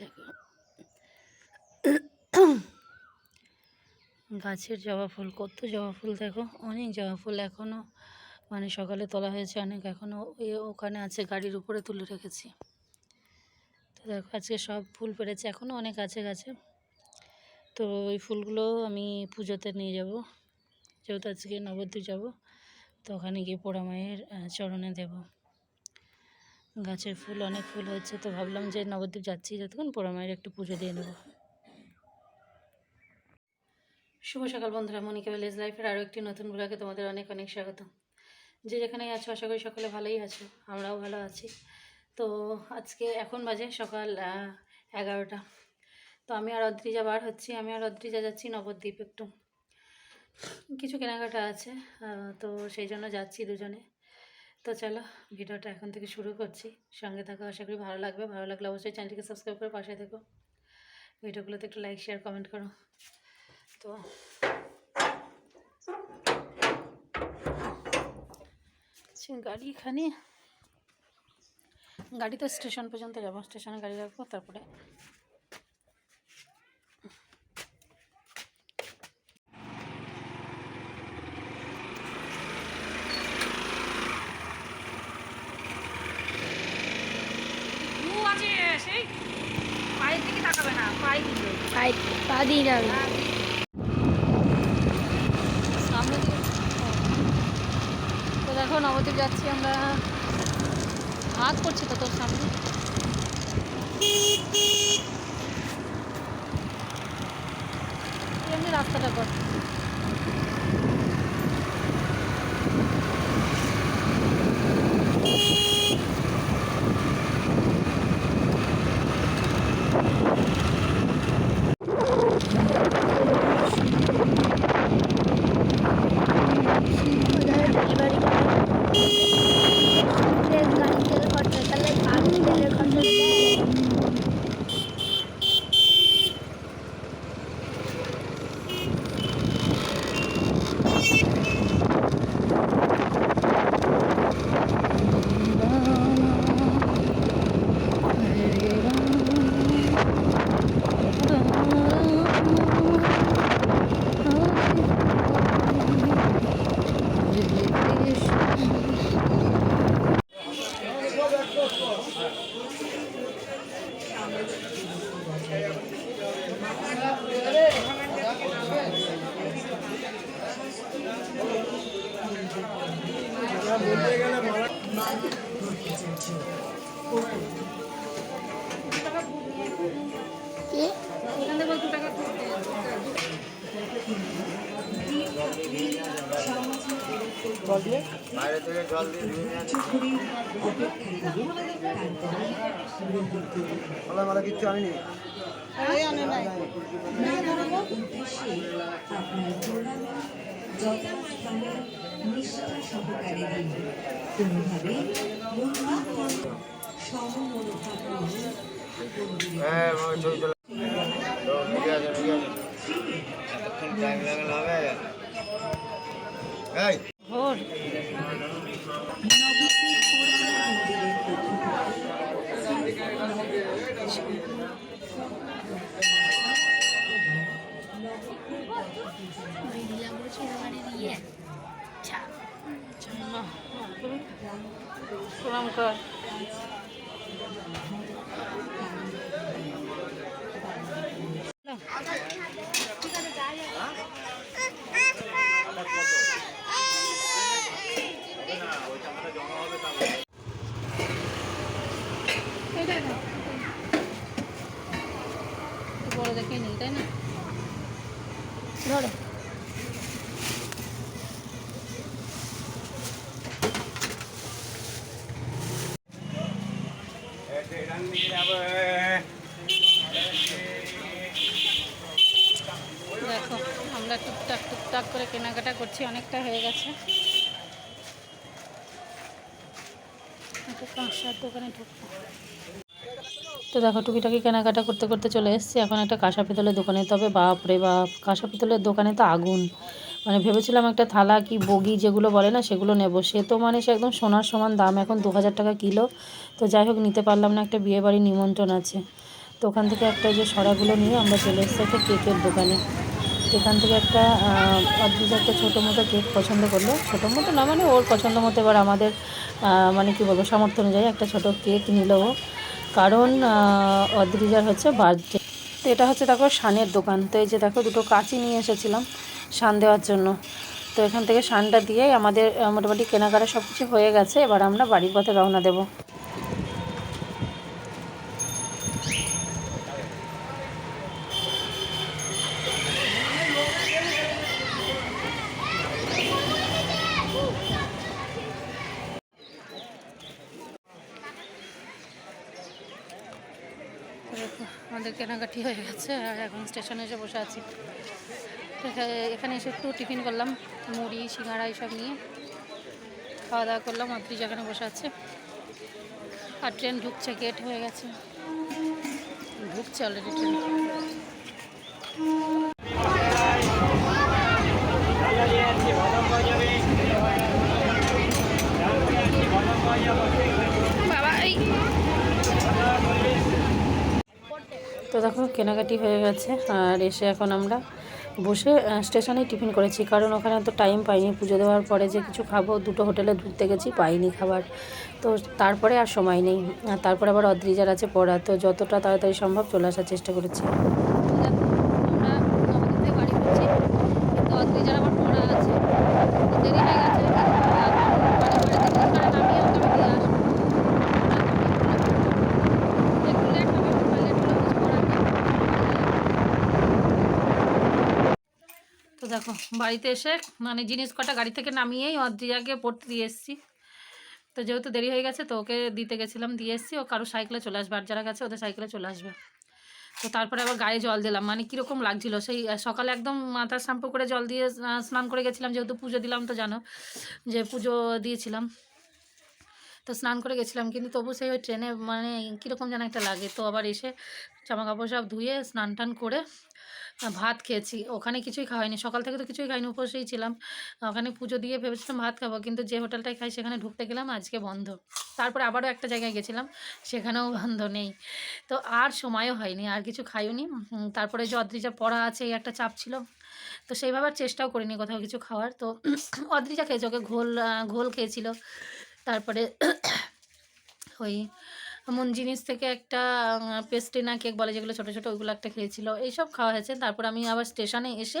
দেখো গাছের জবা ফুল, কত জবা ফুল দেখো, অনেক জবা ফুল এখনও মানে সকালে তোলা হয়েছে অনেক এখনও ওখানে আছে, গাড়ির উপরে তুলে রেখেছি। তো দেখো, আজকে সব ফুল পেরেছে এখনও অনেক আছে গাছে। তো ওই ফুলগুলো আমি পুজোতে নিয়ে যাব, যেহেতু আজকে নবদ্বীপ যাব, তো ওখানে গিয়ে পোড়া মায়ের চরণে দেব। গাছের ফুল, অনেক ফুল হচ্ছে তো ভাবলাম যে নবদ্বীপ যাচ্ছি যতক্ষণ, পোড়া মায়ের একটু পুজো দিয়ে নেব। শুভ সকাল বন্ধুরা, মনিকা ভিলেজ লাইফের আরও একটি নতুন ব্লগে তোমাদের অনেক অনেক স্বাগত। যে যেখানেই আছো, আশা করি সকলে ভালোই আছো, আমরাও ভালো আছি। তো আজকে এখন বাজে সকাল এগারোটা। তো আমি আর অদ্রিজা বার হচ্ছি, আমি আর অদ্রিজা যাচ্ছি নবদ্বীপ একটু। কিছু কেনাকাটা আছে তো সেই জন্য যাচ্ছি দুজনে। তো চলো ভিডিওটা এখন থেকে শুরু করছি। সঙ্গে থাকো আশা করি ভালো লাগবে। ভালো লাগলে অবশ্যই চ্যানেলটিকে সাবস্ক্রাইব করে পাশে থেকো। ভিডিওগুলোতে একটু লাইক শেয়ার কমেন্ট করো। তো আচ্ছা, গাড়ি এখানে। গাড়ি তো স্টেশন পর্যন্ত যাব। স্টেশনে গাড়ি রাখব তারপরে আছে সেই না পা সামনে দিয়ে তো দেখো নবদ্বীপ যাচ্ছি আমরা হাত করছি তো তোর সামনে এমনি রাস্তাটা কর গাড়ি তেল খরচা তাহলে পানি তেলের খরচা কে এখান থেকে দু টাকা বাইরে থেকে জল দিয়ে বলা বলা কিচ্ছু আনিনি আপনার প্রণামী যথাস্থানে নিষ্ঠা সহকারে দিন। কোনোভাবে নিয়ে হ্যাঁ আমার ছবি তোলা তো ঠিক আছে ঠিক আছে এতক্ষণ টাইম লাগালে হবে এই ভোর নবদ্বীপ পুরানো মন্দিরের পক্ষ প্রণাম কর এটাই না একটু বড় দেখে নিই তাই না ধরো দেখো আমরা টুকটাক টুকটাক করে কেনাকাটা করছি, অনেকটা হয়ে গেছে। তো দেখো, টুকিটাকি কেনাকাটা করতে করতে চলে এসেছি। এখন একটা কাঁসা পিতলের দোকানে। তবে বাপ রে বাপ, কাঁসা পিতলের দোকানে তো আগুন। মানে ভেবেছিলাম একটা থালা কি বগি যেগুলো বলে না, সেগুলো নেব। সে তো মানে সে একদম সোনার সমান দাম, এখন দু হাজার টাকা কিলো। তো যাই হোক, নিতে পারলাম না, একটা বিয়ে বাড়ির নিমন্ত্রণ আছে। তো ওখান থেকে একটা যে সরাগুলো নিয়ে আমরা চলে এসেছি, একটা কেকের দোকানে। এখান থেকে একটা অদ্ভুত একটা ছোটো মতো কেক পছন্দ করল। ছোটো মতো না মানে ওর পছন্দ মতো, এবার আমাদের মানে কি বলব, সামর্থ্য অনুযায়ী একটা ছোটো কেক নিল কারণ অদ্রিজার হচ্ছে বার্থডে। তো এটা হচ্ছে দেখো শানের দোকান। তো এই যে দেখো, দুটো কাঁচি নিয়ে এসেছিলাম শান দেওয়ার জন্য। তো এখান থেকে শানটা দিয়েই আমাদের মোটামুটি কেনাকাটা সব কিছু হয়ে গেছে। এবার আমরা বাড়ির পথে রওনা দেবো দেখো, আমাদের কেনাকাটি হয়ে গেছে আর এখন স্টেশনে এসে বসে আছি। এখানে এসে একটু টিফিন করলাম, মুড়ি সিঙ্গাড়া এইসব নিয়ে। খাওয়া দাওয়া করলাম অদ্রি যেখানে বসে আছে। আর ট্রেন ঢুকছে গেট হয়ে গেছে। ঢুকছে অলরেডি ট্রেন এই তো দেখো, কেনাকাটি হয়ে গেছে আর এসে এখন আমরা বসে স্টেশনে টিফিন করেছি। কারণ ওখানে তো টাইম পাইনি। পুজো দেওয়ার পরে যে কিছু খাব, দুটো হোটেলে ঘুরতে গেছি, পাইনি খাবার। তো তারপরে আর সময় নেই। তারপরে আবার অদ্রিজার আছে পড়া তো যতটা তাড়াতাড়ি সম্ভব চলে আসার চেষ্টা করেছি আমরা নবদ্বীপে বাড়ি ফিরছি কিন্তু অদ্রিজার আবার পড়া আছে দেরি হয়ে গেছে কারণ আমিও ওকে দিয়ে আসব একটু লেট হবে লেট হলে কিছু করার নেই তো দেখো বাড়িতে এসে মানে জিনিস কটা গাড়ি থেকে নামিয়েই অদ্রিয়াকে পড়তে দিয়ে এসেছি। তো যেহেতু দেরি হয়ে গেছে, তো ওকে দিতে গেছিলাম, দিয়ে এসেছি। ও কারও সাইকেলে চলে আসবে, আর যারা গেছে ওদের সাইকেলে চলে আসবে। তো তারপরে আবার গায়ে জল দিলাম মানে কীরকম লাগছিল? সেই সকালে একদম মাথা শ্যাম্পু করে জল দিয়ে স্নান করে গেছিলাম, যেহেতু পুজো দিলাম, তো জানো, যে পুজো দিয়েছিলাম। তো স্নান করে গেছিলাম, কিন্তু তবু সেই ওই ট্রেনে মানে কীরকম যেন একটা লাগে। তো আবার এসে জামা কাপড় সব ধুয়ে স্নান টান করে ভাত খেয়েছি। ওখানে কিছুই খাওয়াইনি, সকাল থেকে তো কিছুই খাইনি, উপসেই ছিলাম। ওখানে পুজো দিয়ে ভেবেছিলাম ভাত খাব, কিন্তু যে হোটেলটায় খাই সেখানে ঢুকতে গেলাম, আজকে বন্ধ। তারপরে আবারও একটা জায়গায় গেছিলাম, সেখানেও বন্ধ নেই। তো আর সময়ও হয়নি, আর কিছু খাইওনি। তারপরে যে অদ্রিজা পড়া আছে, এই একটা চাপ ছিল। তো সেইভাবে চেষ্টাও করিনি কোথাও কিছু খাওয়ার। তো অদ্রিজা খেয়েছে, ওকে ঘোল ঘোল খেয়েছিল। তারপরে ওই এমন জিনিস থেকে একটা পেস্ট্রি না কেক বলে যেগুলো ছোটো ছোটো ওইগুলো একটা খেয়েছিল এইসব খাওয়া হয়েছে। তারপর আমি আবার স্টেশনে এসে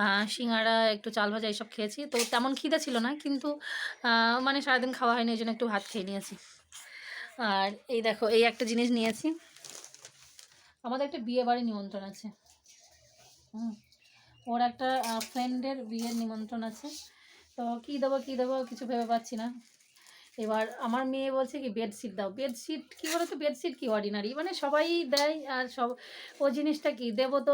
আহ, সিঙ্গাড়া একটু চাল ভাজা এইসব খেয়েছি। তো তেমন খিদে ছিল না কিন্তু মানে সারাদিন খাওয়া হয়নি ওই জন্য একটু ভাত খেয়ে নিয়েছি। আর এই দেখো এই একটা জিনিস নিয়েছি। আমাদের একটা বিয়ে বাড়ি নিমন্ত্রণ আছে। হুম ওর একটা ফ্রেন্ডের বিয়ের নিমন্ত্রণ আছে। তো কী দেবো কী দেবো কিছু ভেবে পাচ্ছি না। এবার আমার মেয়ে বলছে কি বেডশিট দাও। বেডশিট কী বলো তো বেডশিট কি? অর্ডিনারি মানে সবাই দেয় আর সব ও জিনিসটা কি? দেবো তো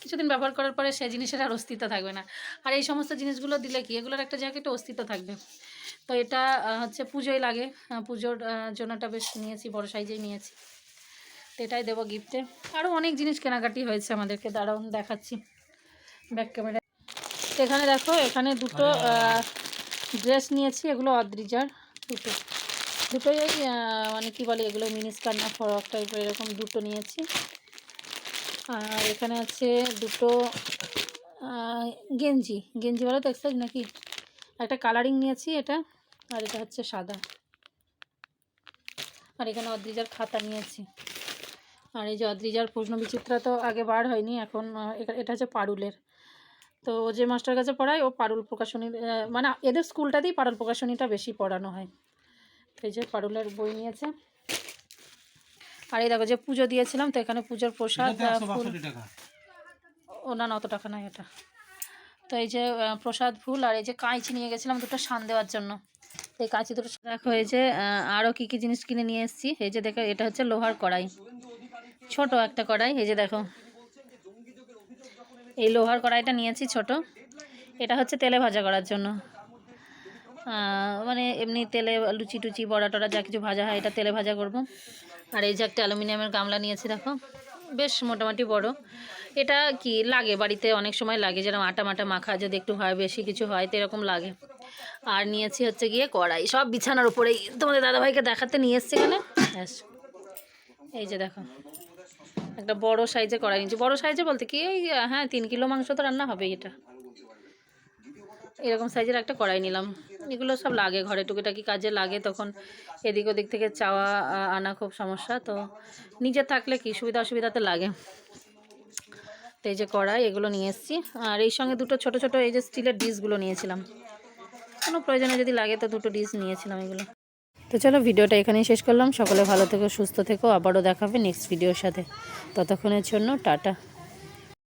কিছুদিন ব্যবহার করার পরে সে জিনিসের আর অস্তিত্ব থাকবে না। আর এই সমস্ত জিনিসগুলো দিলে কি? এগুলোর একটা জায়গায় একটা অস্তিত্ব থাকবে। তো এটা হচ্ছে পুজোয় লাগে। পুজোর জন্যটা বেশ নিয়েছি বড় সাইজেই নিয়েছি। তো এটাই দেবো গিফটে আরও অনেক জিনিস কেনাকাটি হয়েছে আমাদেরকে। দাঁড়াও দেখাচ্ছি। ব্যাক ক্যামেরা এখানে দেখো এখানে দুটো ড্রেস নিয়েছি, এগুলো অদ্রিজার, দুটো। দুটোই ওই মানে কী বলে এগুলো মিনি স্কার্ট না ফরক টাইপের এরকম দুটো নিয়েছি। আর এখানে আছে দুটো গেঞ্জি। গেঞ্জি বলো তো এক্সাইজ নাকি? একটা কালারিং নিয়েছি এটা, আর এটা হচ্ছে সাদা। আর এখানে অদ্রিজার খাতা নিয়েছি। আর এই যে অদ্রিজার প্রশ্ন বিচিত্রা তো আগে বার হয়নি, এখন এটা হচ্ছে পারুলের। তো ও যে মাস্টার কাছে পড়ায় ও পারুল প্রকাশনী মানে এদের স্কুলটাতেই পারুল প্রকাশনীটা বেশি পড়ানো হয়। এই যে পারুলের বই নিয়েছে। আর এই দেখো যে পুজো দিয়েছিলাম তো এখানে পুজোর প্রসাদ ফুল। ও না অত টাকা নয় এটা। তো এই যে প্রসাদ ফুল আর এই যে কাঁচি নিয়ে গেছিলাম দুটো শান দেওয়ার জন্য। এই কাঁচি দুটো দেখো এই যে আরও কী কী জিনিস কিনে নিয়ে এসেছি। এই যে দেখো এটা হচ্ছে লোহার কড়াই। ছোট একটা কড়াই এই যে দেখো। এই লোহার কড়াইটা নিয়েছি ছোট। এটা হচ্ছে তেলে ভাজা করার জন্য। মানে এমনি তেলে লুচি টুচি, বড়া টড়া যা কিছু ভাজা হয়, এটা তেলে ভাজা করব। আর এই যে একটা অ্যালুমিনিয়ামের গামলা নিয়েছি, দেখো। বেশ মোটামুটি বড়। এটা কি লাগে, বাড়িতে অনেক সময় লাগে, যেরকম আটা মাটা মাখা যদি একটু হয়, বেশি কিছু হয় তো এরকম লাগে। আর নিয়েছি হচ্ছে গিয়ে কড়াই, সব বিছানার উপরেই। তোমাদের দাদাভাইকে দেখাতে নিয়ে এসছি এখানে। ব্যাস। এই যে দেখো। একটা বড় সাইজে কড়াই নিয়েছি। বড় সাইজে বলতে কি, এই হ্যাঁ তিন কিলো মাংস তো রান্না হবে এটা। এরকম সাইজের একটা কড়াই নিলাম। এগুলো সব লাগে ঘরে, টুকিটাকি কাজে লাগে তখন। এদিক ওদিক থেকে চাওয়া আনা খুব সমস্যা, তো নিজে থাকলে কি সুবিধা অসুবিধাতে লাগে। তো এই যে কড়াই, এগুলো নিয়ে এসেছি। আর এই সঙ্গে দুটো ছোট ছোট এই যে স্টিলের ডিশগুলো নিয়েছিলাম। কোনো প্রয়োজনে যদি লাগে তো দুটো ডিশ নিয়েছিলাম এগুলো। তো চলো ভিডিওটা এখানেই শেষ করলাম। সকলে ভালো থেকো, সুস্থ থেকো। আবারও দেখাবে নেক্সট ভিডিওর সাথে। ততক্ষণের জন্য টাটা।